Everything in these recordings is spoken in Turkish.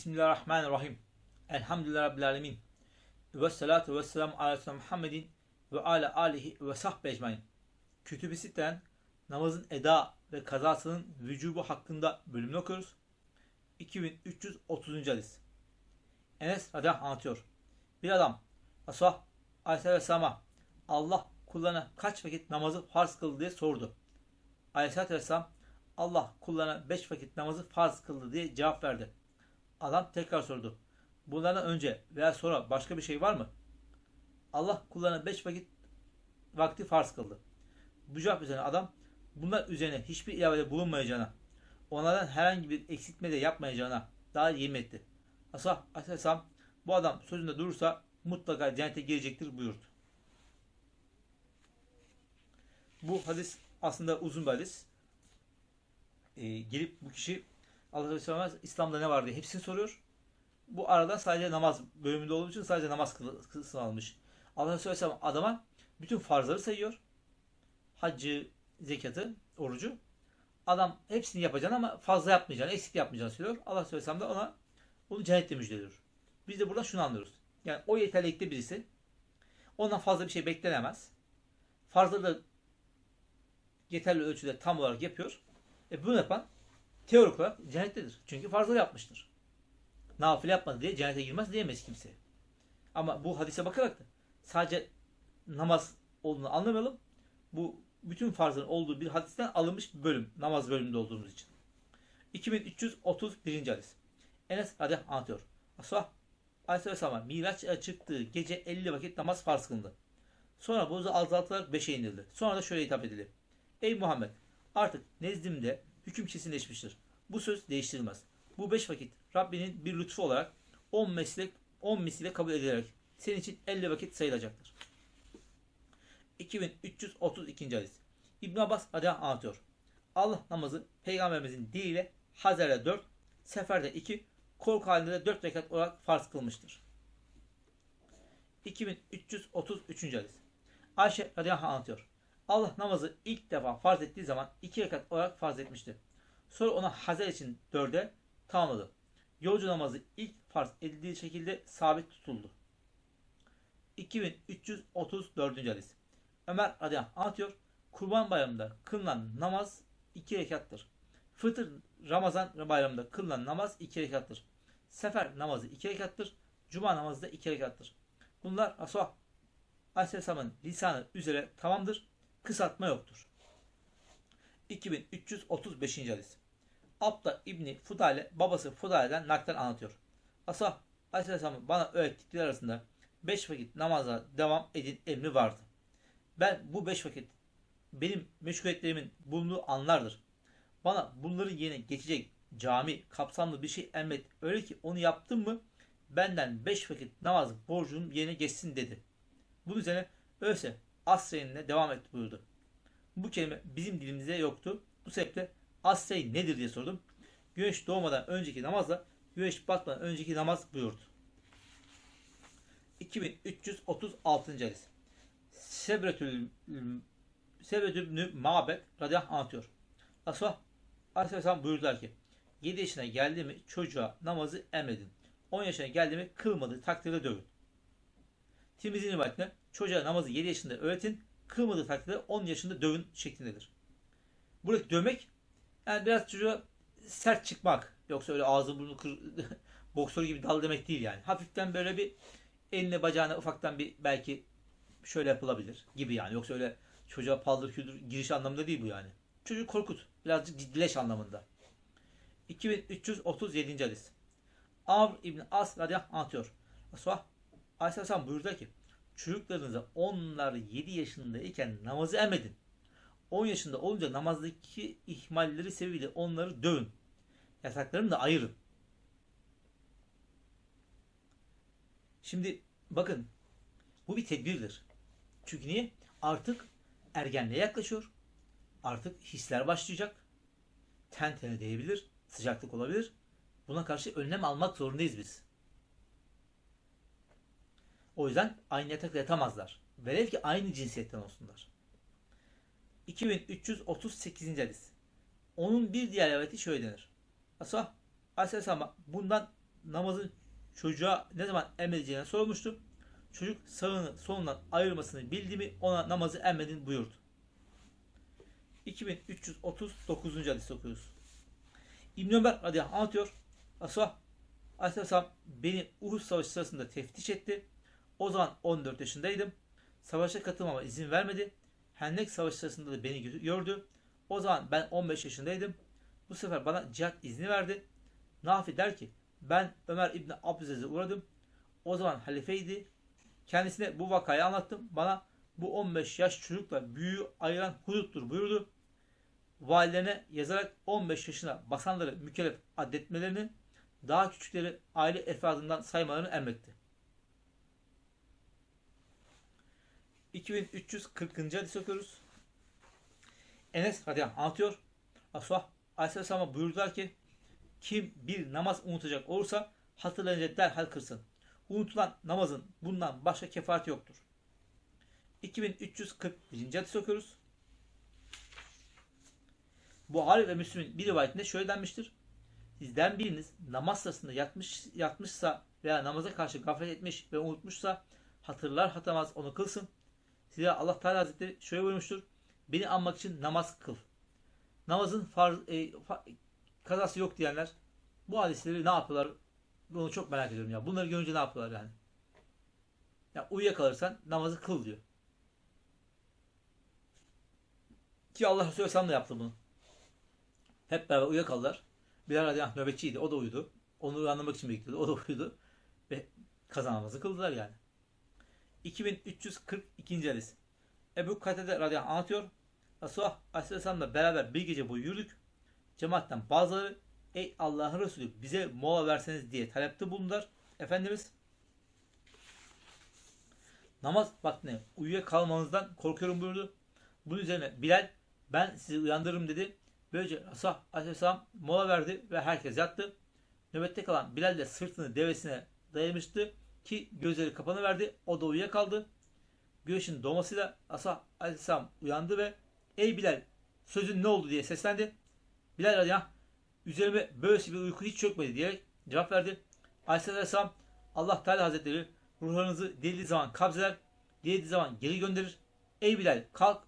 Bismillahirrahmanirrahim. Elhamdülillah Rabbil Alemin. Ve salatu ve selamu ala Muhammedin ve ala alihi ve sahbe ecmain. Kütüb-i Sitte'den namazın eda ve kazasının vücubu hakkında bölümünü okuyoruz. 2330. hadis. Enes radıyallahu anlatıyor. Bir adam Resulullah aleyhisselam'a Allah kullarına kaç vakit namazı farz kıldı diye sordu. Aleyhisselatü vesselam Allah kullarına beş vakit namazı farz kıldı diye cevap verdi. Adam tekrar sordu. Bunlardan önce veya sonra başka bir şey var mı? Allah kullarına beş vakit vakti farz kıldı. Bu cevap üzerine adam bunlar üzerine hiçbir ilavede bulunmayacağına, onlardan herhangi bir eksiltme de yapmayacağına dair yemin etti. Asah Aleyhisselam bu adam sözünde durursa mutlaka cennete girecektir buyurdu. Bu hadis aslında uzun bir hadis. Ee, gelip bu kişi Allah Resulü İslam'da ne var diye hepsini soruyor. Bu arada sadece namaz bölümünde olduğu için sadece namaz kısmını almış. Allah Resulü Aleyhisselam adama bütün farzları sayıyor. Haccı, zekatı, orucu. Adam hepsini yapacağını ama fazla yapmayacağını, eksik yapmayacağını söylüyor. Allah Resulü Aleyhisselam da ona onu cennetle müjdeliyor. Biz de buradan şunu anlıyoruz. Yani o yeterlilikte birisi ondan fazla bir şey beklenemez. Farzları da yeterli ölçüde tam olarak yapıyor. E bunu yapan teorik olarak cennettedir. Çünkü farzları yapmıştır. Nafile yapmadı diye cennete girmez diyemez kimse. Ama bu hadise bakarak da sadece namaz olduğunu anlamayalım. Bu bütün farzların olduğu bir hadisten alınmış bir bölüm. Namaz bölümünde olduğumuz için. 2331. hadis. Enes radıyallahu anlatıyor. Resulullah Aleyhisselam'a Miraç çıktığı gece 50 vakit namaz farz kılındı. Sonra buzu azaltılarak 5'e indirildi. Sonra da şöyle hitap edildi. Ey Muhammed artık nezdimde hüküm kesinleşmiştir. Bu söz değiştirilmez. Bu 5 vakit Rabbinin bir lütfu olarak 10 meslek 10 misile kabul edilerek senin için 50 vakit sayılacaktır. 2332. hadis. İbn Abbas anh anlatıyor. Allah namazı peygamberimizin diliyle Hazer'de 4, seferde 2, korku halinde de 4 rekat olarak farz kılmıştır. 2333. hadis. Ayşe radıyallahu anlatıyor. Allah namazı ilk defa farz ettiği zaman 2 rekat olarak farz etmişti. Sonra ona Hazer için 4'e tamamladı. Yolcu namazı ilk farz edildiği şekilde sabit tutuldu. 2334. hadis. Ömer radıyallahu anlatıyor. Kurban bayramında kılınan namaz 2 rekattır. Fıtır Ramazan bayramında kılınan namaz 2 rekattır. Sefer namazı 2 rekattır. Cuma namazı da 2 rekattır. Bunlar Resulullah Aleyhisselam'ın lisanı üzere tamamdır. Kısaltma yoktur. 2335. hadis. Abda İbni Fudale babası Fudale'den naklen anlatıyor. Asah Aleyhisselam'ın bana öğrettikleri arasında 5 vakit namaza devam edin emri vardı. Ben bu 5 vakit benim meşguliyetlerimin bulunduğu anlardır. Bana bunların yerine geçecek cami, kapsamlı bir şey emret. Öyle ki onu yaptım mı benden 5 vakit namaz borcunun yerine geçsin dedi. Bunun üzerine öyleyse asreyinle devam et buyurdu. Bu kelime bizim dilimizde yoktu. Bu sebeple asreyn nedir diye sordum. Güneş doğmadan önceki namazla güneş batmadan önceki namaz buyurdu. 2336. hadis. Sebretül Sebretül Mabek radıyallahu anlatıyor. Resulullah Aleyhisselam buyurdular ki 7 yaşına geldi mi çocuğa namazı emredin. 10 yaşına geldi mi kılmadığı takdirde dövün. Tirmizi'nin rivayetinde çocuğa namazı 7 yaşında öğretin, kılmadığı takdirde 10 yaşında dövün şeklindedir. Buradaki dövmek yani biraz çocuğa sert çıkmak. Yoksa öyle ağzı burnu kır, boksör gibi dal demek değil yani. Hafiften böyle bir eline bacağına ufaktan bir belki şöyle yapılabilir gibi yani. Yoksa öyle çocuğa paldır küldür giriş anlamında değil bu yani. Çocuğu korkut. Birazcık ciddileş anlamında. 2337. hadis. Amr İbn As radıyallahu anlatıyor. Resulullah Aleyhisselam buyurdu ki çocuklarınıza onlar 7 yaşındayken namazı emredin. 10 yaşında olunca namazdaki ihmalleri sebebiyle onları dövün. Yasaklarını da ayırın. Şimdi bakın bu bir tedbirdir. Çünkü niye? Artık ergenliğe yaklaşıyor. Artık hisler başlayacak. Ten tene değebilir. Sıcaklık olabilir. Buna karşı önlem almak zorundayız biz. O yüzden aynı yatakta yatamazlar. Velev ki aynı cinsiyetten olsunlar. 2338. hadis. Onun bir diğer rivayeti şöyle denir. Asah Aleyhisselam bundan namazın çocuğa ne zaman emredeceğine sorulmuştu. Çocuk sağını solundan ayırmasını bildi mi ona namazı emredin buyurdu. 2339. hadis okuyoruz. İbn Ömer radıyallahu anh anlatıyor. Resulullah aleyhisselam beni Uhud savaşı sırasında teftiş etti. O zaman 14 yaşındaydım. Savaşa katılmama izin vermedi. Hendek savaşı sırasında da beni gördü. O zaman ben 15 yaşındaydım. Bu sefer bana cihat izni verdi. Nafi der ki ben Ömer İbni Abdülaziz'e uğradım. O zaman halifeydi. Kendisine bu vakayı anlattım. Bana bu 15 yaş çocukla büyüğü ayıran huduttur buyurdu. Valilerine yazarak 15 yaşına basanları mükellef addetmelerini, daha küçükleri aile efradından saymalarını emretti. 2340. hadis okuyoruz. Enes radıyallahu anh anlatıyor. Resulullah aleyhisselam'a buyurdular ki kim bir namaz unutacak olursa hatırlayınca derhal kırsın. Unutulan namazın bundan başka kefareti yoktur. 2341. hadis okuyoruz. Buhari ve Müslim'in bir rivayetinde şöyle denmiştir. Sizden biriniz namaz sırasında yatmış, yatmışsa veya namaza karşı gaflet etmiş ve unutmuşsa hatırlar hatırlamaz onu kılsın. Size Allah Teala Hazretleri şöyle buyurmuştur. Beni anmak için namaz kıl. Namazın farz, e, fa, kazası yok diyenler bu hadisleri ne yapıyorlar? Bunu çok merak ediyorum ya. Bunları görünce ne yapıyorlar yani? Ya uyuyakalırsan namazı kıl diyor. Ki Allah Resulü Aleyhisselam da yaptı bunu. Hep beraber uyuyakaldılar. Bilal radıyallahu nöbetçiydi. O da uyudu. Onu uyandırmak için bekliyordu. O da uyudu. Ve kaza namazı kıldılar yani. 2342. hadis. Ebu Katede radıyallahu anh anlatıyor. Resulullah aleyhisselamla beraber bir gece boyu yürüdük. Cemaatten bazıları ey Allah'ın Resulü bize mola verseniz diye talepte bulundular. Efendimiz namaz vaktine uyuyakalmanızdan korkuyorum buyurdu. Bunun üzerine Bilal ben sizi uyandırırım dedi. Böylece Resulullah Aleyhisselam mola verdi ve herkes yattı. Nöbette kalan Bilal de sırtını devesine dayamıştı ki gözleri kapanı verdi. O da uyuyakaldı. Güneşin doğmasıyla Asa Aleyhisselam uyandı ve ey Bilal sözün ne oldu diye seslendi. Bilal radıyallahu üzerime böylesi bir uyku hiç çökmedi diyerek cevap verdi. Aleyhisselam Allah Teala Hazretleri ruhlarınızı dilediği zaman kabzeder, dilediği zaman geri gönderir. Ey Bilal kalk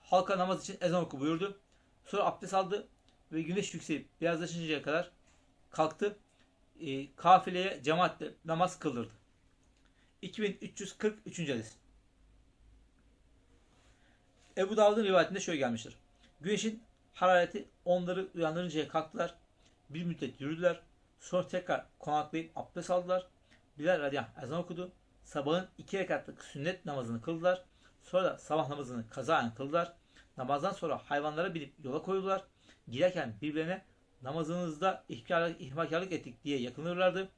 halka namaz için ezan oku buyurdu. Sonra abdest aldı ve güneş yükselip beyazlaşıncaya kadar kalktı. E, kafileye cemaatle namaz kıldırdı. 2343. hadis. Ebu Davud'un rivayetinde şöyle gelmiştir. Güneşin harareti onları uyandırıncaya kalktılar. Bir müddet yürüdüler. Sonra tekrar konaklayıp abdest aldılar. Bilal radıyallahu ezan okudu. Sabahın iki rekatlık sünnet namazını kıldılar. Sonra da sabah namazını kazaen kıldılar. Namazdan sonra hayvanlara binip yola koyuldular. Giderken birbirlerine namazınızda ihmalkarlık, ihmalkarlık ettik diye yakınırlardı.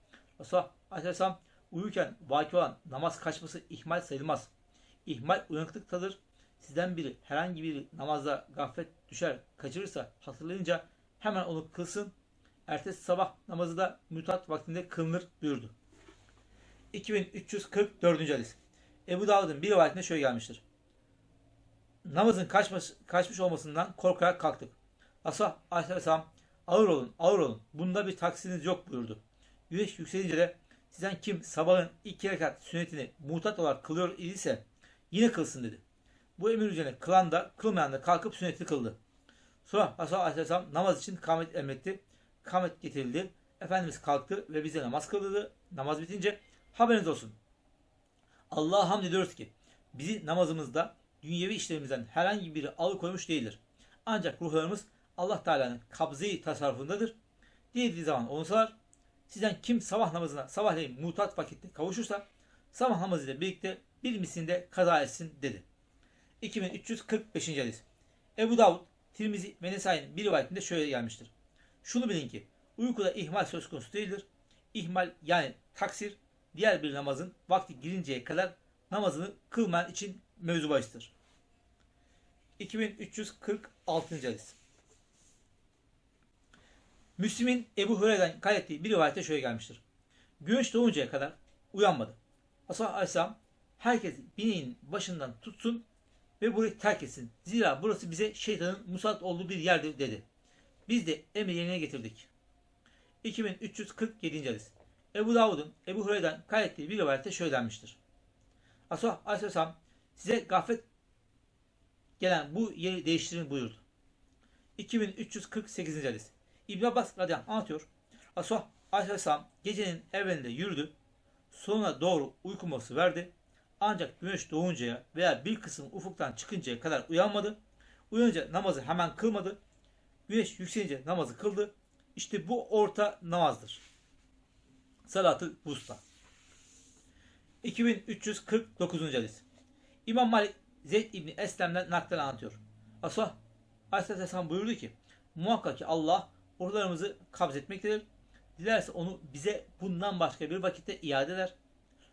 Resulullah Aleyhisselam uyurken vaki olan namaz kaçması ihmal sayılmaz. İhmal uyanıklıktadır. Sizden biri herhangi bir namazda gaflet düşer, kaçırırsa hatırlayınca hemen onu kılsın. Ertesi sabah namazı da mütat vaktinde kılınır buyurdu. 2344. hadis. Ebu Davud'un bir rivayetinde şöyle gelmiştir. Namazın kaçmış, kaçmış olmasından korkarak kalktık. Asa aleyhisselam ağır olun, ağır olun. Bunda bir taksiniz yok buyurdu. Güneş yükselince de sizden kim sabahın iki rekat sünnetini mutat olarak kılıyor idiyse yine kılsın dedi. Bu emir üzerine kılan da kılmayan da kalkıp sünneti kıldı. Sonra Resulullah Aleyhisselam namaz için kamet emretti. Kamet getirildi. Efendimiz kalktı ve bize namaz kıldırdı. Namaz bitince haberiniz olsun. Allah'a hamd ediyoruz ki bizi namazımızda dünyevi işlerimizden herhangi biri alıkoymuş değildir. Ancak ruhlarımız Allah Teala'nın kabzi tasarrufundadır. Dilediği zaman olsalar sizden kim sabah namazına sabahleyin mutat vakitte kavuşursa sabah namazıyla birlikte bir mislinde kaza etsin dedi. 2345. hadis. Ebu Davud, Tirmizi ve Nesai'nin bir rivayetinde şöyle gelmiştir. Şunu bilin ki uykuda ihmal söz konusu değildir. İhmal yani taksir diğer bir namazın vakti girinceye kadar namazını kılmayan için mevzu bahistir. 2346. hadis. Müslim'in Ebu Hureyre'den kaydettiği bir rivayette şöyle gelmiştir. Güneş doğuncaya kadar uyanmadı. Asaf Aleyhisselam herkes bineğin başından tutsun ve burayı terk etsin. Zira burası bize şeytanın musallat olduğu bir yerdir dedi. Biz de emri yerine getirdik. 2347. hadis. Ebu Davud'un Ebu Hureyre'den kaydettiği bir rivayette şöyle denmiştir. Resulullah Aleyhisselam size gaflet gelen bu yeri değiştirin buyurdu. 2348. hadis. İbn Abbas radıyallahu anlatıyor. Resulullah Aleyhisselam gecenin evvelinde yürüdü. Sonuna doğru uyku molası verdi. Ancak güneş doğuncaya veya bir kısım ufuktan çıkıncaya kadar uyanmadı. Uyanınca namazı hemen kılmadı. Güneş yükselince namazı kıldı. İşte bu orta namazdır. Salatı Vusta. 2349. hadis. İmam Malik Zeyd İbni Eslem'den naklen anlatıyor. Asah Aleyhisselam buyurdu ki muhakkak ki Allah ruhlarımızı kabz etmektedir. Dilerse onu bize bundan başka bir vakitte iade eder.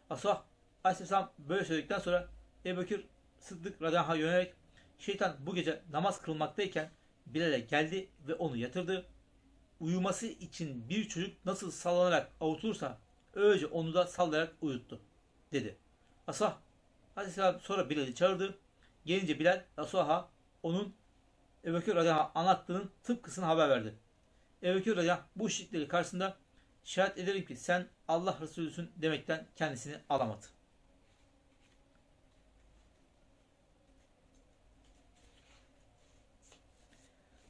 Asah Aleyhisselam böyle söyledikten sonra Ebu Bekir Sıddık anh'a yönelerek şeytan bu gece namaz kılmaktayken Bilal'e geldi ve onu yatırdı. Uyuması için bir çocuk nasıl sallanarak avutulursa öylece onu da sallayarak uyuttu dedi. Asah Aleyhisselam sonra Bilal'i çağırdı. Gelince Bilal Resulullah'a onun Ebu Bekir anlattığının tıpkısını haber verdi. Ebu anh bu işitleri karşısında şahit ederim ki sen Allah Resulüsün demekten kendisini alamadı.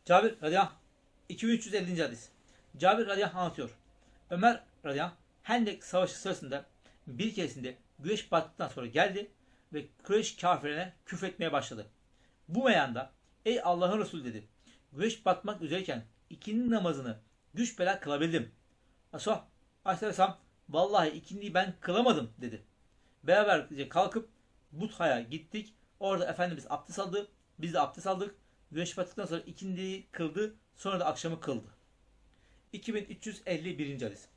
Cabir radıyallahu anh 2350. hadis. Cabir radıyallahu anlatıyor. Ömer radıyallahu Hendek savaşı sırasında bir keresinde güneş battıktan sonra geldi ve Kureyş kafirlerine küfretmeye başladı. Bu meyanda ey Allah'ın Resulü dedi. Güneş batmak üzereyken ikindi namazını güç bela kılabildim. Resulullah Aleyhisselam vallahi ikindiyi ben kılamadım dedi. Beraberce kalkıp Butha'ya gittik. Orada Efendimiz abdest aldı. Biz de abdest aldık. Güneş battıktan sonra ikindiyi kıldı. Sonra da akşamı kıldı. 2351. hadis.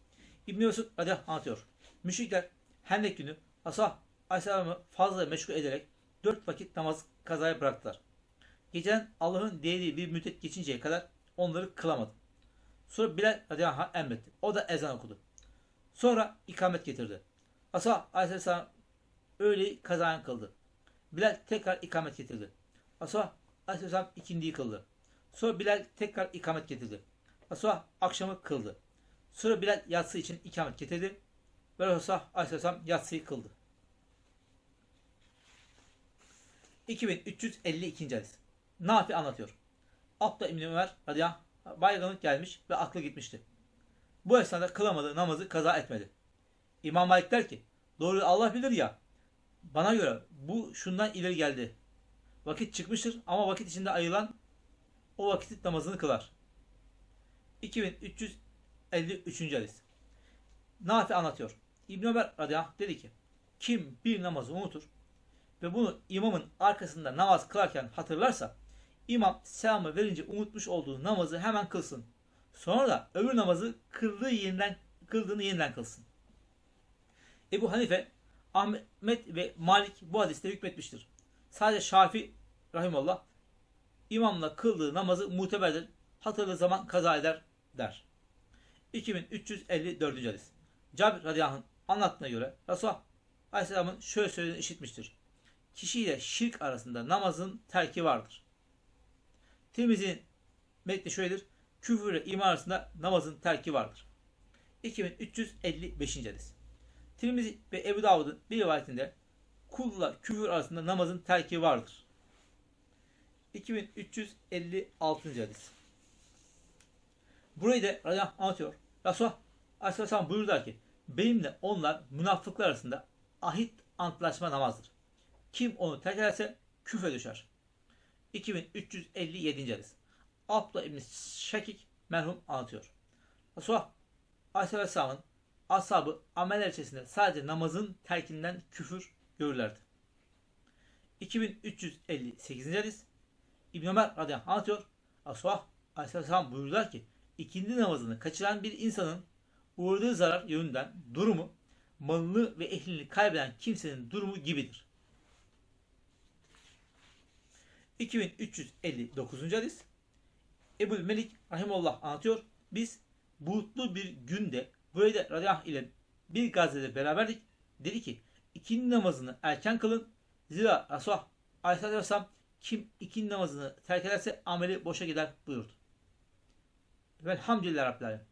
İbn Mesud anlatıyor. Müşrikler Hendek günü Asah Aleyhisselam'ı fazla meşgul ederek dört vakit namaz kazaya bıraktılar. Geceden Allah'ın dilediği bir müddet geçinceye kadar onları kılamadı. Sonra Bilal radıyallahu anh emretti. O da ezan okudu. Sonra ikamet getirdi. Asah Aleyhisselam öğleyi kazayan kıldı. Bilal tekrar ikamet getirdi. Asah Aleyhisselam ikindiyi kıldı. Sonra Bilal tekrar ikamet getirdi. Asah akşamı kıldı. Sonra Bilal yatsı için ikamet getirdi. Ve Resulullah Aleyhisselam yatsıyı kıldı. 2352. hadis. Nafi anlatıyor. Abdullah İbni Ömer radıyallahu baygınlık gelmiş ve aklı gitmişti. Bu esnada kılamadığı namazı kaza etmedi. İmam Malik der ki doğru Allah bilir ya bana göre bu şundan ileri geldi. Vakit çıkmıştır ama vakit içinde ayılan o vakit namazını kılar. 2353. hadis. Nafi anlatıyor. İbn Ömer radıyallahu dedi ki kim bir namazı unutur ve bunu imamın arkasında namaz kılarken hatırlarsa imam selamı verince unutmuş olduğu namazı hemen kılsın. Sonra da öbür namazı kıldığı yeniden kıldığını yeniden kılsın. Ebu Hanife, Ahmet ve Malik bu hadiste hükmetmiştir. Sadece Şafi rahimallah imamla kıldığı namazı muteberdir. Hatırlı zaman kaza eder der. 2354. hadis. Cabir radıyallahu anlattığına göre Resulullah Aleyhisselam'ın şöyle söylediğini işitmiştir. Kişiyle şirk arasında namazın terki vardır. Tirmizi'nin metni şöyledir. Küfür ile iman arasında namazın terki vardır. 2355. hadis. Tirmizi ve Ebu Davud'un bir rivayetinde kulla küfür arasında namazın terki vardır. 2356. hadis. Burayı da radıyallahu anlatıyor. Resulullah Aleyhisselam buyurdular ki benimle onlar münafıklar arasında ahit antlaşma namazdır. Kim onu terk ederse küfre düşer. 2357. hadis. Abdullah İbni Şekik merhum anlatıyor. Resulullah Aleyhisselam'ın ashabı ameller içerisinde sadece namazın terkinden küfür görürlerdi. 2358. hadis. İbn Ömer radıyallahu anh anlatıyor. Resulullah Aleyhisselam buyurdular ki ikindi namazını kaçıran bir insanın uğradığı zarar yönünden durumu malını ve ehlini kaybeden kimsenin durumu gibidir. 2359. hadis Ebu Melik Rahimullah anlatıyor. Biz bulutlu bir günde böyle radıyallahu ile bir gazede beraberdik. Dedi ki ikindi namazını erken kılın. Zira Resulullah Aleyhisselatü Vesselam kim ikindi namazını terk ederse ameli boşa gider buyurdu. Velhamdülillah Rabbil Alemin.